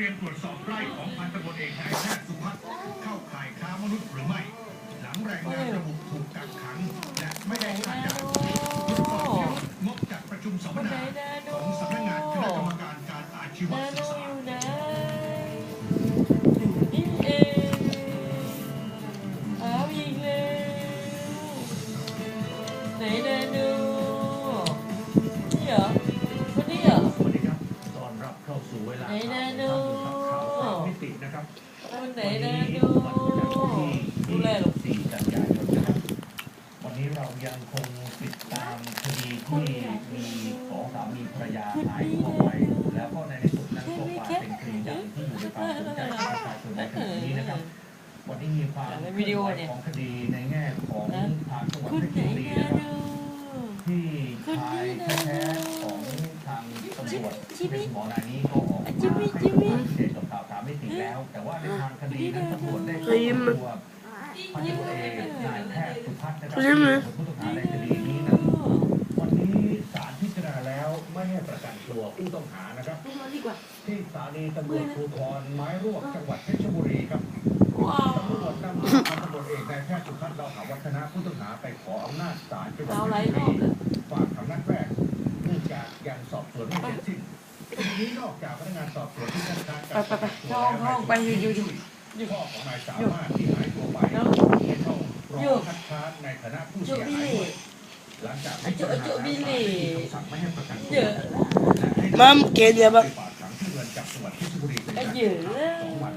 ตรียมตรวจสอบไร่ของพันตำรวจเอกนายแพทย์สุพัฒน์เข้าข่ายค้ามนุษย์หรือไม่ หลังแรงงานระบุถูกกักขังและไม่ได้ค่าจ้างตรวจสอบเกี่ยวกับงบจากประชุมสัมมนาของสำนักงานคณะกรรมการการอาชีวนาศึโนกษาอยู่ไหนอยู่นี่เองเอาอีกแล้วไหนนาโนนี่เหรอคนนี้เหรอสวัสดีครับต้อนรับเข้าสู่เวลาไหนนาโนะครับคนไหนนาโนดูแลหรอ4กันยายนนะครับวันนี้เรายังคงติดตามคดีที่มีของสามีภรรยาหายตัวไปแล้วก็ในที่สุดนั้นก็กลายเป็นคดีใหญ่ที่อยู่ในความสนใจของประชาชนในขณะนี้นะครับวันนี้มีความเคลื่อนไหวของคดีในแง่ของทางจังหวัดคนเพชรไหนบุรีนานะครับโนที่ชายแท้ๆของทางตำรวจที่เป็นหมอนายนี้ก็ออกมาให้ แล้ว แต่ว่าในทางคดีนั้นตำรวจได้ควบคุมตัวพันตำรวจเอกนายแพทย์สุพัฒน์นะครับที่เป็นผู้ต้องหาในคดีนี้นั้นวันนี้ศาลพิจารณาแล้วไม่ให้ประกันตัวผู้ต้องหานะครับ ที่สถานีตำรวจภูธรไม้รวกจังหวัดเพชรบุรีครับว้าวตำรวจนำตัวพันตำรวจเอกนายแพทย์สุพัฒน์เราหาวัฒนะผู้ต้องหาไปขออำนาจศาลจังหวัดเอาเพไรชรรบุอบรีเลยฝากขังนัดแรกเนื่องจากยังสอบสวนไม่เสร็จสิ้นที นี้นอกจากพนักงานสอบสวนที่คัดค้านการไปไปไปห้องห้องไปอยู่อยู่อยู่พ่อของนายสามารถที่หายตัวไปเนาะที่ต้องรอคัดค้านในฐานะผู้จุเสียบิหายลี่ด้วยหลังจากที่จุจุบิลลี่คำสั่งไม่ให้ประกันตัวเยอะและให้ Mam, kenya ไป ba? ฝากขังที่เรือนจำจังหวัดเพชรบุรีเป็นก็การเยอะสองวัน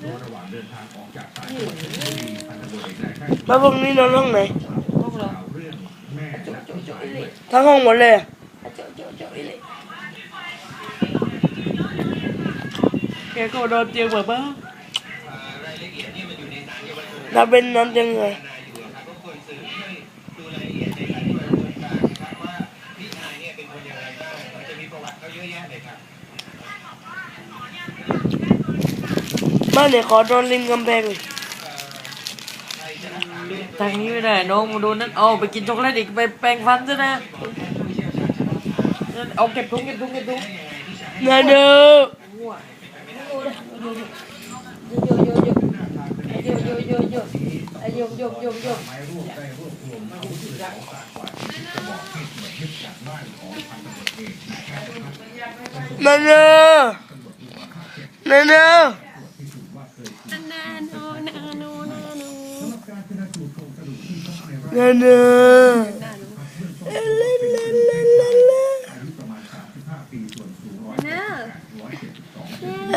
โดยระหว่างเดินทางออกจากศาลจังหวัดเพชรบุรีพันตำรวจเอกนายแพทย์มาพวกนี้นอนห้องไหนห้องเราข่าวเรื่องแม่และพี่ชายด้วย ทั้งห้องหมดเลยอะ แกก็โดนเตียงแบบว่าเราเป็นนอนเตียงไงบ้านไหนขอโดนริมกำแพงทางนี้ไม่ได้น้องมาโดนนั้นเอาไปกินช็อกโกแลตอีกไปแปรงฟันซะนะเอาเก็บถุงเก็บถุงเก็บถุงนายดู มาเนอะนาเนอะนาเนอะ เอ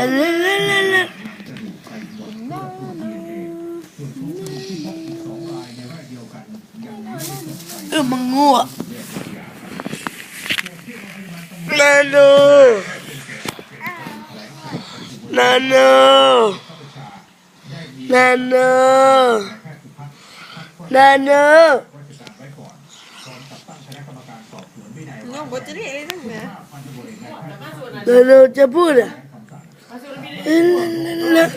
อมันง่วงนาโนนาโนนาโนนาโนน้นาโนจะพูดอะ นะ